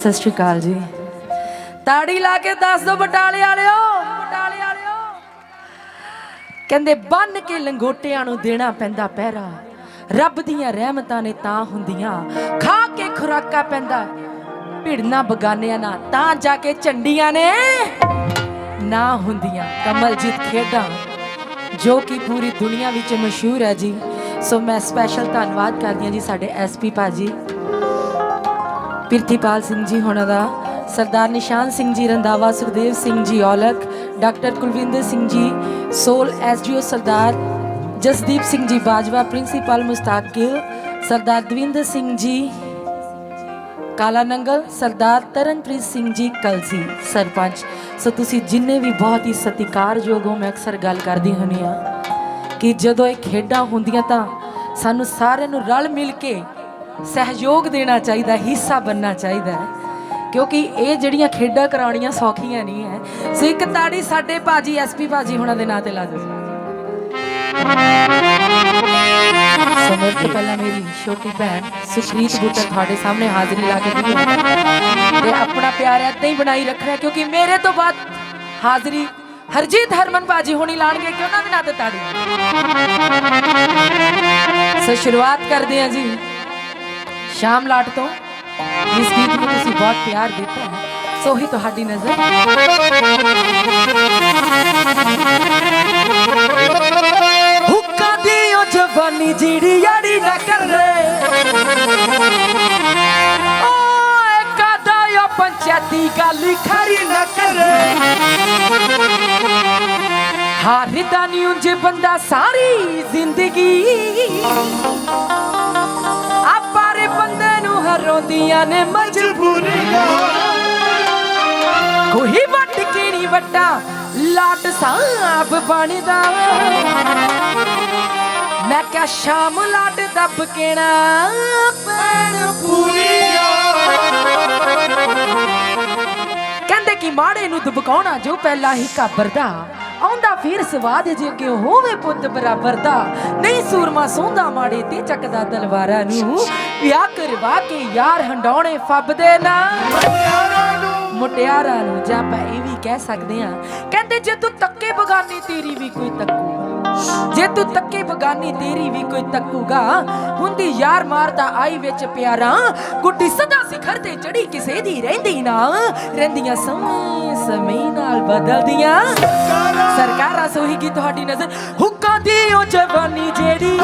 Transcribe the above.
ਸਤਿ ਸ਼੍ਰੀ ਅਕਾਲ ਜੀ। ਤਾੜੀ ਲਾ ਕੇ ਦੱਸ ਦੋ ਬਟਾਲੇ ਵਾਲਿਓ। ਬਟਾਲੇ ਵਾਲਿਓ ਕਹਿੰਦੇ, ਬੰਨ ਕੇ ਲੰਗੋਟਿਆਂ ਨੂੰ ਦੇਣਾ ਪੈਂਦਾ ਪਹਿਰਾ। ਰੱਬ ਦੀਆਂ ਰਹਿਮਤਾਂ ਨੇ ਤਾਂ ਹੁੰਦੀਆਂ। ਖਾ ਕੇ ਖੁਰਾਕਾ ਪੈਂਦਾ। ਭਿੜਨਾ ਬਗਾਨਿਆਂ ਨਾਲ ਤਾਂ ਜਾ ਕੇ ਚੰਡੀਆਂ ਨੇ ਨਾ ਹੁੰਦੀਆਂ। ਕਮਲਜੀਤ ਖੇਡਾਂ, ਜੋ ਕਿ ਪੂਰੀ ਦੁਨੀਆ ਵਿੱਚ ਮਸ਼ਹੂਰ ਹੈ ਜੀ। ਸੋ ਮੈਂ ਸਪੈਸ਼ਲ ਧੰਨਵਾਦ ਕਰਦੀ ਹਾਂ ਜੀ ਸਾਡੇ ਐਸਪੀ ਭਾਜੀ। ਪਿਰਥੀਪਾਲ ਸਿੰਘ ਜੀ ਹੋਣਾ ਦਾ, ਸਰਦਾਰ ਨਿਸ਼ਾਨ ਸਿੰਘ ਜੀ ਰੰਦਾਵਾ ਸੁਖਦੇਵ ਸਿੰਘ ਜੀ, ਔਲਖ, ਡਾਕਟਰ ਕੁਲਵਿੰਦਰ ਸਿੰਘ ਜੀ, ਸੋਲ ਐਸਡੀਓ ਸਰਦਾਰ ਜਸਦੀਪ ਸਿੰਘ ਜੀ, ਬਾਜਵਾ ਪ੍ਰਿੰਸੀਪਲ ਮੁਸਤਾਕਿਲ ਸਰਦਾਰ ਦਵਿੰਦਰ ਸਿੰਘ ਜੀ, ਕਾਲਾ ਨੰਗਲ, ਸਰਦਾਰ ਤਰਨਪ੍ਰੀਤ ਸਿੰਘ ਜੀ, ਕਲਸੀ ਸਰਪੰਚ। ਸੋ ਤੁਸੀਂ ਜਿੰਨੇ ਵੀ ਬਹੁਤ ਹੀ ਸਤਿਕਾਰਯੋਗ ਹੋ, ਮੈਂ ਅਕਸਰ ਗੱਲ ਕਰਦੀ ਹੁੰਦੀ ਆ ਕਿ ਜਦੋਂ ਇਹ ਖੇਡਾਂ ਹੁੰਦੀਆਂ ਤਾਂ ਸਾਨੂੰ ਸਾਰਿਆਂ ਨੂੰ ਰਲ ਮਿਲ ਕੇ ਸਹਿਯੋਗ ਦੇਣਾ ਚਾਹੀਦਾ ਹਿੱਸਾ ਬਣਨਾ ਚਾਹੀਦਾ ਕਿਉਂਕਿ ਇਹ ਜਿਹੜੀਆਂ ਖੇਡਾਂ ਕਰਾਉਣੀਆਂ ਸੌਖੀਆਂ ਨਹੀਂ ਹੈ ਸੋ ਇੱਕ ਤਾੜੀ ਸਾਡੇ ਭਾਜੀ ਐਸਪੀ ਭਾਜੀ ਹੁਣਾਂ ਦੇ ਨਾਂ ਤੇ ਲਾ ਦਿਓ। ਸਮਝ ਤੋਂ ਪਹਿਲਾਂ ਮੇਰੀ ਛੋਟੀ ਭੈਣ ਸੁਖਰੀਤ ਬੁੱਟਰ ਤੁਹਾਡੇ ਸਾਹਮਣੇ ਹਾਜ਼ਰੀ ਲਾ ਕੇ ਦਿੱਤੀ ਤੇ ਆਪਣਾ ਪਿਆਰ ਏਦਾਂ ਹੀ ਬਣਾਈ ਰੱਖਣਾ ਕਿਉਂਕਿ ਮੇਰੇ ਤੋਂ ਬਾਅਦ ਹਾਜ਼ਰੀ ਹਰਜੀਤ ਹਰਮਨ ਬਾਜੀ ਹੋਣੀ ਲਾਣਗੇ ਕਿ ਉਹਨਾਂ ਦੇ ਨਾਂ ਤੇ ਤਾੜੀ। ਸੋ ਸ਼ੁਰੂਆਤ ਕਰਦੇ ਹਾਂ ਜੀ। ਸ਼ਾਮ ਲਾਟ ਤੋਂ ਇਸ ਗੀਤ ਨੂੰ ਤੁਸੀਂ ਬਹੁਤ ਪਿਆਰ ਦਿੱਤਾ ਹੈ ਸੋ ਹੀ ਤੁਹਾਡੀ ਨਜ਼ਰ ਹੁੱਕਾ ਦੀ ਉਹ ਜਵਾਨੀ ਜਿਹੜੀ ਯਾਰੀ ਨਾ ਕਰ ਰੇ ਓਏ ਕਾਦਾ ਉਹ ਪੰਚਾਇਤੀ ਗੱਲ ਖਰੀ ਨਾ ਕਰ ਹਾਰਦਾ ਨਹੀਂ ਉਂਝ ਬੰਦਾ ਸਾਰੀ ਜ਼ਿੰਦਗੀ ਆਪਾਰੇ ਬੰਦੇ ਨੂੰ ਹਰੋਂਦੀਆਂ ਨੇ ਮਜਬੂਰੀਆਂ ਕੋਈ ਵੱਟ ਕੇ ਨਹੀਂ ਵੱਟਾ ਲਾਟ ਸਾਬ ਬਣਦਾ। ਮੈਂ ਕਿਹਾ ਸ਼ਾਮ ਲਾਟ ਦੱਬ ਕੇਣਾ ਪੈਣ ਪੂਰੀਆਂ ਕਹਿੰਦੇ ਕਿ ਮਾੜੇ ਨੂੰ ਦਬਕਾਉਣਾ ਜੋ ਪਹਿਲਾਂ ਹੀ ਕਾਬਰਦਾ। ਆਉਂਦਾ ਫਿਰ ਸਵਾਦ ਜੇ ਕਿ ਹੋਵੇ ਪੁੱਤ ਬਰਾਬਰ ਦਾ। ਨਹੀਂ ਸੂਰਮਾ ਸੌਂਦਾ ਮਾੜੇ ਤੇ ਚੱਕਦਾ ਤਲਵਾਰਾਂ ਨੂੰ। ਵਿਆਹ ਕਰਵਾ ਕੇ ਯਾਰ ਹੰਡਾਉਣੇ ਫੱਬਦੇ ਨਾ। ਮੁਟਿਆਰਾਂ ਨੂੰ ਜਾਂ ਆਪਾਂ ਇਹ ਵੀ ਕਹਿ ਸਕਦੇ ਆ ਕਹਿੰਦੇ ਜੇ ਤੂੰ ਤੱਕੇ ਬਗਾਨੀ ਤੇਰੀ ਵੀ ਕੋਈ ਤੱਕੂਗਾ ਜੇ ਤੂੰ ਤੱਕੇ ਬਗਾਨੀ ਤੇਰੀ ਵੀ ਕੋਈ ਤੱਕੂਗਾ। ਹੁੰਦੀ ਯਾਰ ਮਾਰਦਾ ਆਈ ਵਿੱਚ ਪਿਆਰਾ। ਗੁੱਡੀ ਸਦਾ ਸਿਖਰ ਤੇ ਚੜੀ ਕਿਸੇ ਦੀ ਰਹਿੰਦੀ ਨਾ। ਰਹਿੰਦੀਆਂ ਸਮੇਂ ਸਮੇਂ ਨਾਲ ਬਦਲਦੀਆਂ। ਸਰਕਾਰਾਂ। ਸੋਹੀ ਕੀ ਤੁਹਾਡੀ ਨਜ਼ਰ। ਹੁੱਕਾਂ ਦੀ ਉਹ ਜਵਾਨੀ ਜਿਹੜੀ